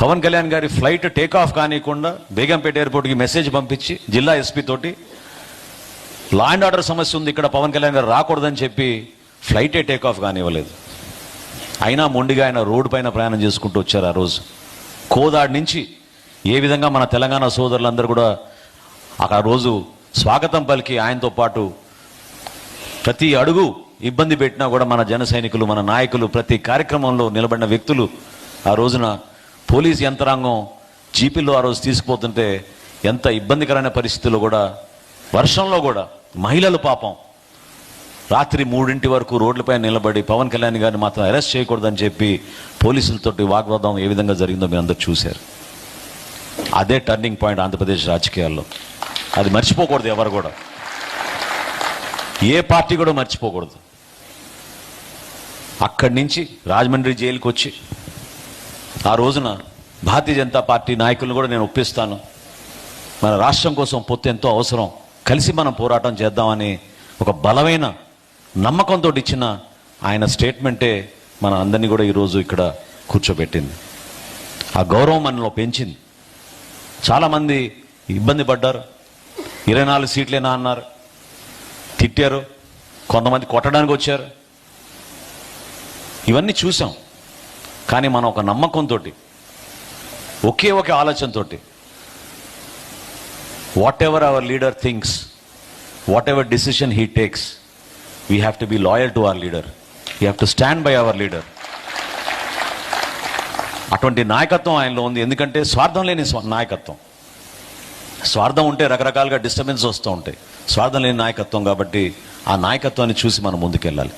పవన్ కళ్యాణ్ గారి flight take off కానివ్వకుండా బేగంపేట ఎయిర్పోర్ట్కి మెసేజ్ పంపించి జిల్లా ఎస్పీ తోటి లా అండ్ ఆర్డర్ సమస్య ఉంది ఇక్కడ పవన్ కళ్యాణ్ గారు రాకూడదని చెప్పి ఫ్లైటే టేక్ ఆఫ్ కానివ్వలేదు. అయినా మొండిగా ఆయన రోడ్డు పైన ప్రయాణం చేసుకుంటూ వచ్చారు ఆ రోజు. కోదాడి నుంచి ఏ విధంగా మన తెలంగాణ సోదరులందరూ కూడా ఆ రోజు స్వాగతం పలికి ఆయనతో పాటు ప్రతి అడుగు ఇబ్బంది పెట్టినా కూడా మన జన సైనికులు మన నాయకులు ప్రతి కార్యక్రమంలో నిలబడిన వ్యక్తులు ఆ రోజున పోలీస్ యంత్రాంగం జీపీలో ఆ రోజు తీసుకుపోతుంటే ఎంత ఇబ్బందికరమైన పరిస్థితుల్లో కూడా వర్షంలో కూడా మహిళలు పాపం. రాత్రి మూడింటి వరకు రోడ్లపై నిలబడి పవన్ కళ్యాణ్ గారిని మాత్రం అరెస్ట్ చేయకూడదని చెప్పి పోలీసులతోటి వాగ్వాదం ఏ విధంగా జరిగిందో మీరు అందరూ చూశారు. అదే టర్నింగ్ పాయింట్ ఆంధ్రప్రదేశ్ రాజకీయాల్లో. అది మర్చిపోకూడదు ఎవరు కూడా. ఏ పార్టీ కూడా మర్చిపోకూడదు. అక్కడి నుంచి రాజమండ్రి జైలుకి వచ్చి ఆ రోజున భారతీయ జనతా పార్టీ నాయకులను కూడా నేను ఒప్పిస్తాను. మన రాష్ట్రం కోసం పొత్తు ఎంతో అవసరం. కలిసి మనం పోరాటం చేద్దామని ఒక బలమైన నమ్మకంతో ఇచ్చిన ఆయన స్టేట్మెంటే మన అందరినీ కూడా ఈరోజు ఇక్కడ కూర్చోబెట్టింది. ఆ గౌరవం మనలో పెంచింది. చాలామంది ఇబ్బంది పడ్డారు. ఇరవై నాలుగు సీట్లేనా అన్నారు. తిట్టారు. కొంతమంది కొట్టడానికి వచ్చారు. ఇవన్నీ చూసాం. కానీ మనం ఒక నమ్మకంతో ఒకే ఒక ఆలోచనతో whatever our leader things whatever decision he takes we have to be loyal to our leader you have to stand by our leader అటువంటి నాయకత్వం ఆయనలో ఉంది. ఎందుకంటే స్వార్థం లేని స్వ- నాయకత్వం. స్వార్థం ఉంటే రకరకాలుగా డిస్టర్బెన్స్ వస్తూ ఉంటాయి. స్వార్థం లేని నాయకత్వం కాబట్టి ఆ నాయకత్వాన్ని చూసి మనం ముందుకెళ్ళాలి.